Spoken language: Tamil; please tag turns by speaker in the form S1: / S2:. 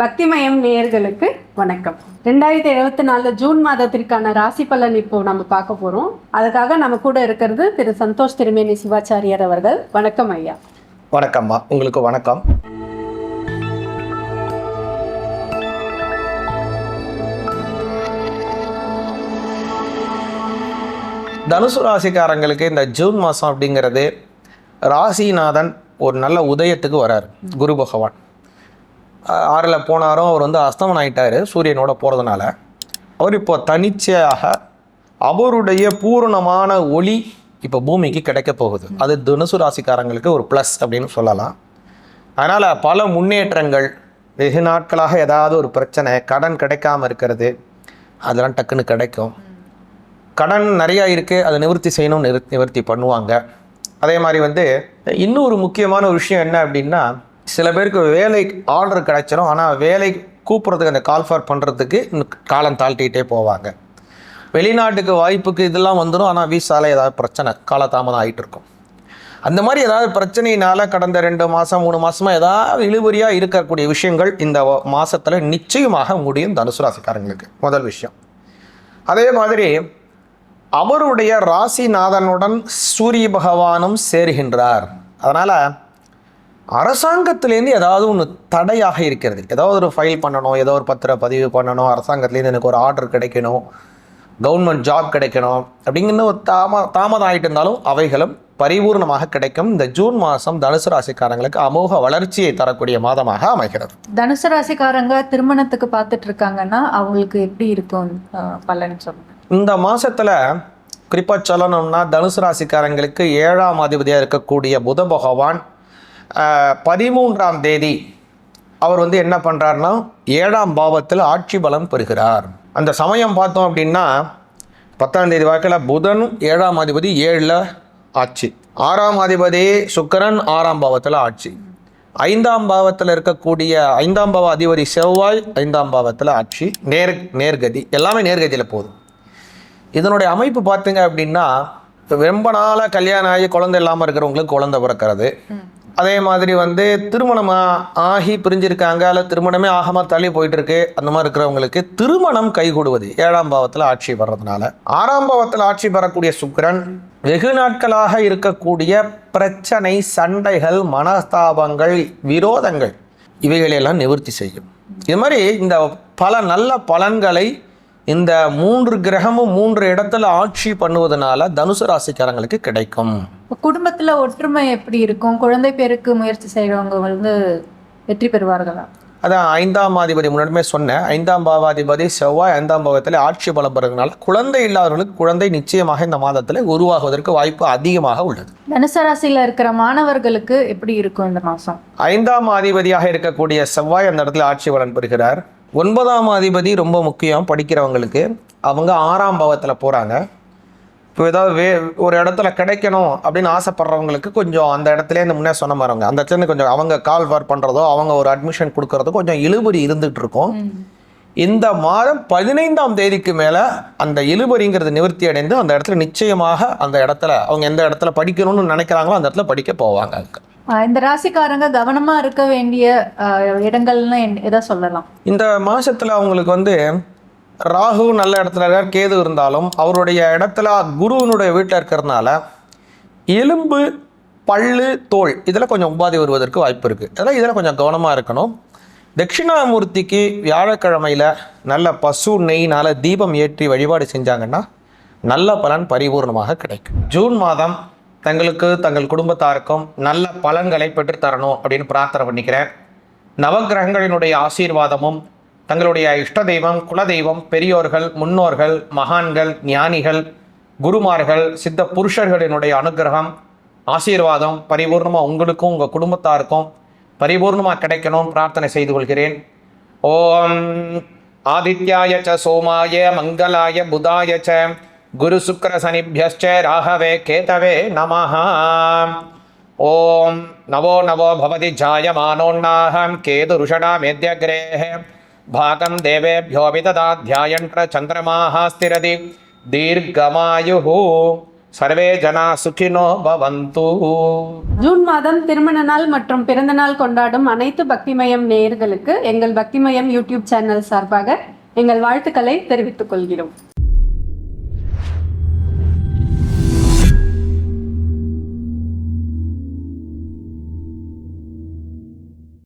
S1: பக்திமயம் நேயர்களுக்கு வணக்கம். ரெண்டாயிரத்தி இருபத்தி நாலு ஜூன் மாதத்திற்கான ராசி பலன் இப்போ நம்ம பார்க்க போறோம். அதுக்காக நம்ம கூட இருக்கிறது திரு சந்தோஷ் திருமேனி சிவாச்சாரியார் அவர்கள். வணக்கம் ஐயா.
S2: வணக்கம்மா. உங்களுக்கு வணக்கம். தனுசு ராசிக்காரங்களுக்கு இந்த ஜூன் மாதம் அப்படிங்கிறது ராசிநாதன் ஒரு நல்ல உதயத்துக்கு வரார். குரு பகவான். ஆறில் போனாரும் அவர் வந்து அஸ்தமனம் ஆயிட்டாரு சூரியனோட போகிறதுனால அவர் இப்போ தனிச்சையாக அவருடைய பூரணமான ஒளி இப்போ பூமிக்கு கிடைக்க போகுது. அது தனுசு ராசிக்காரங்களுக்கு ஒரு ப்ளஸ் அப்படின்னு சொல்லலாம். அதனால் பல முன்னேற்றங்கள் வெகு நாட்களாக ஏதாவது ஒரு பிரச்சனை கடன் கிடைக்காம இருக்கிறது அதெல்லாம் டக்குன்னு கிடைக்கும். கடன் நிறையா இருக்குது அதை நிவர்த்தி செய்யணும் நிவர்த்தி பண்ணுவாங்க. அதே மாதிரி வந்து இன்னொரு முக்கியமான ஒரு விஷயம் என்ன அப்படின்னா சில பேருக்கு வேலை ஆர்டர் கிடைச்சிரும். ஆனால் வேலை கூப்பிட்றதுக்கு அந்த கால் ஃபார் பண்ணுறதுக்கு இன்னும் காலம் தாழ்த்திக்கிட்டே போவாங்க. வெளிநாட்டுக்கு வாய்ப்புக்கு இதெல்லாம் வந்துடும் ஆனால் வீசால ஏதாவது பிரச்சனை காலதாமதம் ஆகிட்டு இருக்கும் அந்த மாதிரி ஏதாவது பிரச்சனையினால் கடந்த ரெண்டு மாதம் மூணு மாதமாக ஏதாவது இழுபறியாக இருக்கக்கூடிய விஷயங்கள் இந்த மாதத்தில் நிச்சயமாக முடியும் தனுசு ராசிக்காரங்களுக்கு. முதல் விஷயம். அதே மாதிரி அவருடைய ராசிநாதனுடன் சூரிய பகவானும் சேருகின்றார். அதனால் அரசாங்கத்திலேருந்து ஏதாவது ஒன்று தடையாக இருக்கிறது. ஏதாவது ஒரு ஃபைல் பண்ணணும் ஏதோ ஒரு பத்திர பதிவு பண்ணணும் அரசாங்கத்துலேருந்து எனக்கு ஒரு ஆர்டர் கிடைக்கணும் கவர்மெண்ட் ஜாப் கிடைக்கணும் அப்படிங்கிற ஒரு தாம தாமதம் ஆகிட்டு இருந்தாலும் அவைகளும் பரிபூர்ணமாக கிடைக்கும். இந்த ஜூன் மாதம் தனுசு ராசிக்காரங்களுக்கு அமோக வளர்ச்சியை தரக்கூடிய மாதமாக அமைகிறது.
S3: தனுசு ராசிக்காரங்க திருமணத்துக்கு பார்த்துட்டு இருக்காங்கன்னா அவங்களுக்கு எப்படி இருக்கும் பலன் சொல்லுங்க.
S2: இந்த மாசத்துல குறிப்பாக சொல்லணும்னா தனுசு ராசிக்காரங்களுக்கு ஏழாம் அதிபதியாக இருக்கக்கூடிய புத பகவான் பதிமூன்றாம் தேதி அவர் வந்து என்ன பண்ணுறாருன்னா ஏழாம் பாவத்தில் ஆட்சி பலம் பெறுகிறார். அந்த சமயம் பார்த்தோம் அப்படின்னா பத்தாம் தேதி வாக்கில் புதன் ஏழாம் அதிபதி ஏழில் ஆட்சி. ஆறாம் அதிபதி சுக்கிரன் ஆறாம் பாவத்தில் ஆட்சி. ஐந்தாம் பாவத்தில் இருக்கக்கூடிய ஐந்தாம் பாவ அதிபதி செவ்வாய் ஐந்தாம் பாவத்தில் ஆட்சி. நேர் நேர்கதி. எல்லாமே நேர்கதியில் போதும். இதனுடைய அமைப்பு பார்த்தீங்க அப்படின்னா ரொம்ப நாளாக கல்யாணம் ஆகி குழந்தை இல்லாமல் இருக்கிறவங்களுக்கு குழந்தை பிறக்கிறது. அதே மாதிரி வந்து திருமணமாக ஆகி பிரிஞ்சிருக்காங்க அல்ல திருமணமே ஆகமாக தள்ளி போயிட்டுருக்கு அந்த மாதிரி இருக்கிறவங்களுக்கு திருமணம் கைகூடுவது ஏழாம் பாவத்தில் ஆட்சி வர்றதுனால. ஆறாம் பாவத்தில் ஆட்சி பெறக்கூடிய சுக்கரன் வெகு நாட்களாக இருக்கக்கூடிய பிரச்சனை சண்டைகள் மனஸ்தாபங்கள் விரோதங்கள் இவைகளையெல்லாம் நிவர்த்தி செய்யும். இது மாதிரி இந்த பல நல்ல பலன்களை இந்த மூன்று கிரகமும் மூன்று இடத்துல ஆட்சி பண்ணுவதனால தனுசு ராசிக்காரங்களுக்கு கிடைக்கும்.
S3: குடும்பத்துல ஒற்றுமை எப்படி இருக்கும்? குழந்தை பேருக்கு முயற்சி செய்றவங்க வந்து வெற்றி பெறுவார்களா?
S2: அதான் ஐந்தாம் அதிபதி முன்னாடிமே சொன்னேன். ஐந்தாம் பாவாதிபதி செவ்வாய் ஐந்தாம் பாவத்தில் ஆட்சி பலம் பெறுறதுனால குழந்தை இல்லாதவர்களுக்கு குழந்தை நிச்சயமாக இந்த மாதத்தில் உருவாகுவதற்கு வாய்ப்பு அதிகமாக உள்ளது.
S3: தனுசு ராசியில இருக்கிற மாணவர்களுக்கு எப்படி இருக்கும் இந்த மாசம்?
S2: ஐந்தாம் அதிபதியாக இருக்கக்கூடிய செவ்வாய் அந்த இடத்துல ஆட்சி பலன் பெறுகிறார். ஒன்பதாம் அதிபதி ரொம்ப முக்கியம் படிக்கிறவங்களுக்கு. அவங்க ஆறாம் பாவத்தில் போகிறாங்க இப்போ ஏதாவது வே ஒரு இடத்துல கிடைக்கணும் அப்படின்னு ஆசைப்படுறவங்களுக்கு கொஞ்சம் அந்த இடத்துல இந்த முன்னே சொன்ன மாதிரிங்க அந்த இடத்துல கொஞ்சம் அவங்க கால் ஃபார் பண்ணுறதோ அவங்க ஒரு அட்மிஷன் கொடுக்கறதோ கொஞ்சம் இழுபறி இருந்துகிட்டு இருக்கும். இந்த மாதம் பதினைந்தாம் தேதிக்கு மேலே அந்த இழுபறிங்கிறது நிவர்த்தி அடைந்து அந்த இடத்துல நிச்சயமாக அந்த இடத்துல அவங்க எந்த இடத்துல படிக்கணும்னு நினைக்கிறாங்களோ அந்த இடத்துல படிக்க போவாங்க.
S3: அஹ், இந்த ராசிக்காரங்க கவனமா இருக்க வேண்டிய இடங்கள்னு என்- எதை சொல்லலாம்.
S2: இந்த மாசத்துல அவங்களுக்கு வந்து ராகு நல்ல இடத்துல இருக்கார் கேது இருந்தாலும் அவருடைய இடத்துல குருவினுடைய வீட்டில் இருக்கிறதுனால எலும்பு பல்லு தோல் இதில் கொஞ்சம் உபாதி வருவதற்கு வாய்ப்பு இருக்குது அதனால் இதில் கொஞ்சம் கவனமாக இருக்கணும். தட்சிணாமூர்த்திக்கு வியாழக்கிழமையில் நல்ல பசு நெய்னால் தீபம் ஏற்றி வழிபாடு செஞ்சாங்கன்னா நல்ல பலன் பரிபூர்ணமாக கிடைக்கும். ஜூன் மாதம் தங்களுக்கு தங்கள் குடும்பத்தாருக்கும் நல்ல பலன்களை பெற்றுத்தரணும் அப்படின்னு பிரார்த்தனை பண்ணிக்கிறேன். நவக்கிரகங்களினுடைய ஆசீர்வாதமும் தங்களுடைய இஷ்ட தெய்வம் குலதெய்வம் பெரியோர்கள் முன்னோர்கள் மகான்கள் ஞானிகள் குருமார்கள் சித்த புருஷர்களினுடைய அனுக்கிரகம் ஆசீர்வாதம் பரிபூர்ணமாக உங்களுக்கும் உங்கள் குடும்பத்தாருக்கும் பரிபூர்ணமாக கிடைக்கணும் பிரார்த்தனை செய்து கொள்கிறேன். ஓம் ஆதித்யாய ச சோமாய மங்களாய புதாய ச குரு சுக்கர சனிபியஸ்ச ராகவே கேதவே நமः ஓம் நவோ நவோ பவதி ஜாயமானோன்னாஹம் கேதுருஷடா மேத்யக்ரேः भागं देवेभ्यो विददाध्यायन् चन्द्रमाः स्थिरति दीर्घमायुः சர்வே ஜனா சுகினோ பவந்து
S1: ஜூன் மாதம் திருமண நாள் மற்றும் பிறந்த நாள் கொண்டாடும் அனைத்து பக்திமயம் நேயர்களுக்கு எங்கள் பக்திமயம் யூடியூப் சேனல் சார்பாக எங்கள் வாழ்த்துக்களை தெரிவித்துக் கொள்கிறோம்